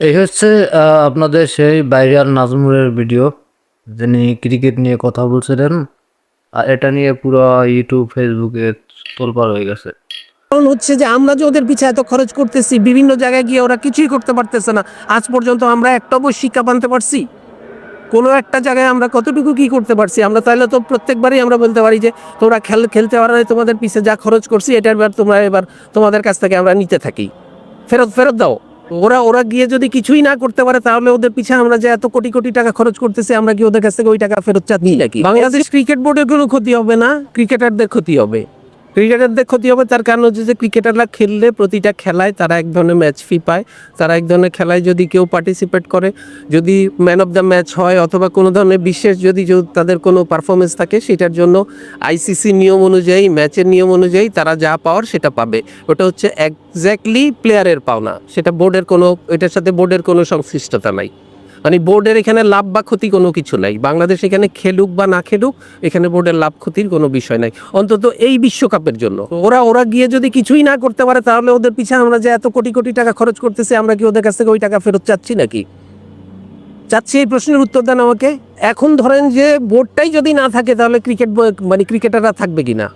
এই হচ্ছে আপনাদের সেই বাইরিয়াল নাজমুরের ভিডিও যিনি ক্রিকেট নিয়ে কথা বলছিলেন, আর এটা নিয়ে পুরো ইউটিউব ফেসবুকে তোলপাড় হয়ে গেছে। কারণ হচ্ছে যে আমরা যে ওদের পিছনে এত খরচ করতেছি, বিভিন্ন জায়গায় গিয়ে ওরা কিছুই করতে পারতেছে না। আজ পর্যন্ত আমরা একটা বই শিক্ষা বানতে পারছি। কোনো একটা জায়গায় আমরা কতটুকু কি করতে পারছি, আমরা তাহলে তো প্রত্যেকবারই আমরা বলতে পারি যে, তোমরা খেল, খেলতে পারো তোমাদের পিছে যা খরচ করছি, এটার এবার তোমরা এবার তোমাদের কাছ থেকে আমরা নিতে থাকি। ফেরত ফেরত দাও। ওরা ওরা গিয়ে যদি কিছুই না করতে পারে তাহলে ওদের পিছনে আমরা যে এত কোটি কোটি টাকা খরচ করতেছি আমরা কি ওদের কাছ থেকে ওই টাকা ফেরত চাচ্ছি নাকি বাংলাদেশ ক্রিকেট বোর্ডের কোনো ক্ষতি হবে না ক্রিকেটারদের ক্ষতি হবে। ক্রিকেটারদের ক্ষতি হবে, তার কারণ হচ্ছে যে ক্রিকেটাররা খেললে প্রতিটা খেলায় তারা এক ধরনের ম্যাচ ফি পায়। তারা এক ধরনের খেলায় যদি কেউ পার্টিসিপেট করে, যদি ম্যান অফ দ্য ম্যাচ হয় অথবা কোনো ধরনের বিশেষ যদি তাদের কোনো পারফরমেন্স থাকে, সেটার জন্য আইসিসি নিয়ম অনুযায়ী ম্যাচের নিয়ম অনুযায়ী তারা যা পাওয়ার সেটা পাবে। ওটা হচ্ছে একজ্যাক্টলি প্লেয়ারের পাওনা। সেটা বোর্ডের কোনো, এটার সাথে বোর্ডের কোনো সংশ্লিষ্টতা নাই। মানে বোর্ডের এখানে লাভ বা ক্ষতি কোনো কিছু নাই। বাংলাদেশ এখানে খেলুক বা না খেলুক, এখানে বোর্ডের লাভ ক্ষতির কোনো বিষয় নাই। অন্তত এই বিশ্বকাপের জন্য। ওরা ওরা গিয়ে যদি কিছুই না করতে পারে, তাহলে ওদের পিছনে আমরা যে এত কোটি কোটি টাকা খরচ করতেছি, আমরা কি ওদের কাছ থেকে ওই টাকা ফেরত চাচ্ছি নাকি? চাচ্ছি এই প্রশ্নের উত্তর দেন আমাকে। এখন ধরেন যে বোর্ডটাই যদি না থাকে, তাহলে ক্রিকেট মানে ক্রিকেটাররা থাকবে কি না?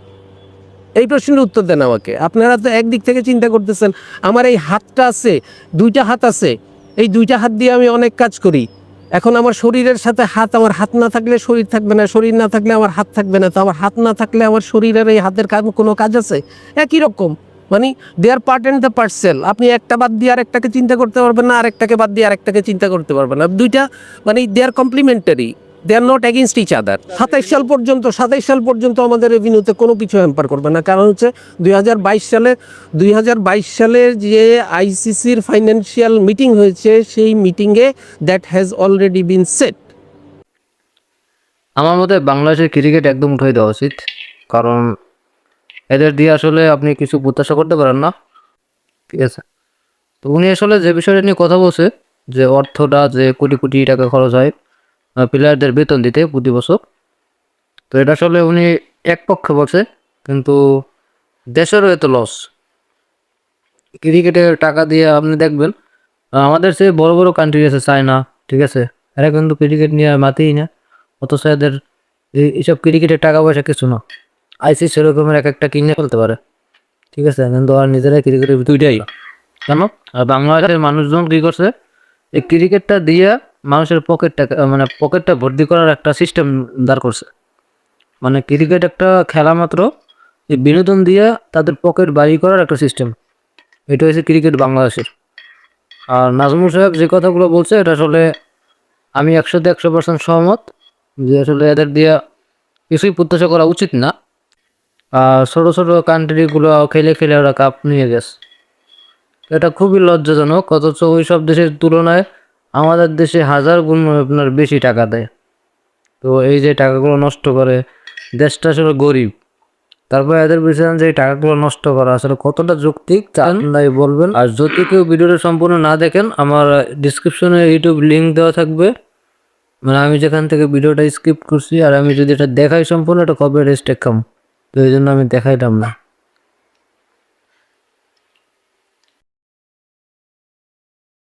এই প্রশ্নের উত্তর দেন আমাকে। আপনারা তো একদিক থেকে চিন্তা করতেছেন, আমার এই হাতটা আছে, দুইটা হাত আছে এই দুইটা হাত দিয়ে আমি অনেক কাজ করি। এখন আমার শরীরের সাথে হাত, আমার হাত না থাকলে শরীর থাকবে না, শরীর না থাকলে আমার হাত থাকবে না। তো আমার হাত না থাকলে আমার শরীরের এই হাতের কাজ- কোনো কাজ আছে? একই রকম। মানে they are part and the parcel আপনি একটা বাদ দিয়ে আরেকটাকে চিন্তা করতে পারবেন না, আরেকটাকে বাদ দিয়ে আরেকটাকে চিন্তা করতে পারবেন না। দুইটা মানে they are complementary they are not against each other সাতাইশ সাল পর্যন্ত, সাতাইশ সাল পর্যন্ত আমাদের রেভিনিউতে কোনো কিছু হ্যাম্পার করবে না। কারণ হচ্ছে দুই হাজার বাইশ সালে, দুই হাজার বাইশ সালের যে আইসিসির ফাইন্যান্সিয়াল মিটিং হয়েছে, সেই মিটিংয়ে that has already been set আমার মতে বাংলাদেশের ক্রিকেট একদম উঠাই দেওয়া উচিত। কারণ এদের দিয়ে আসলে আপনি কিছু প্রত্যাশা করতে পারেন না। ঠিক আছে? তো উনি আসলে যে বিষয়টা নিয়ে কথা বলছে, যে অর্থটা যে কোটি কোটি টাকা খরচ হয় প্লেয়ারদের বেতন দিতে প্রতি বছর। তো এটা আসলে উনি এক পক্ষে বলছে কিন্তু দেশেরও এত লস ক্রিকেটের টাকা দিয়ে আপনি দেখবেন আমাদের সে বড় বড় কান্ট্রি আছে চায়না ঠিক আছে? এরা কিন্তু ক্রিকেট নিয়ে মাতেই না। অথচ এদের এইসব ক্রিকেটের টাকা পয়সা কিছু না। আইসি সেরকমের এক একটা কিনে ফেলতে পারে ঠিক আছে? কিন্তু আর নিজেরাই ক্রিকেটের দুইটাই। কেন? আর বাংলাদেশের মানুষজন কী করছে? এই ক্রিকেটটা দিয়ে মানুষের পকেটটা মানে পকেটটা ভর্তি করার একটা সিস্টেম দাঁড় করছে। মানে ক্রিকেট একটা খেলা মাত্র এই বিনোদন দিয়ে তাদের পকেট বাড়ি করার একটা সিস্টেম এটা হচ্ছে ক্রিকেট বাংলাদেশের। আর নাজমুল সাহেব যে কথাগুলো বলছে, এটা আসলে আমি একশোতে একশো পার্সেন্ট সহমত, যে আসলে এদের দিয়ে কিছুই প্রত্যাশা করা উচিত না। আর ছোটো ছোটো কান্ট্রিগুলো খেলে খেলে ওরা কাপ নিয়ে গেছে। এটা খুবই লজ্জাজনক, অথচ ওই সব দেশের তুলনায় আমাদের দেশে হাজার গুণ আপনার বেশি টাকা দেয়। তো এই যে টাকাগুলো নষ্ট করে, দেশটা আসলে গরিব। তারপর এদের পিছনে যে এই টাকাগুলো নষ্ট করা, আসলে কতটা যৌক্তিক তা আপনারাই বলবেন। আর যদি কেউ ভিডিওটা সম্পূর্ণ না দেখেন, আমার ডিসক্রিপশনে ইউটিউব লিঙ্ক দেওয়া থাকবে। মানে আমি যেখান থেকে ভিডিওটা স্কিপ করছি, আর আমি যদি এটা দেখাই সম্পূর্ণ, এটা কবে রেস্ট খাম তো এই জন্য আমি দেখাইলাম না।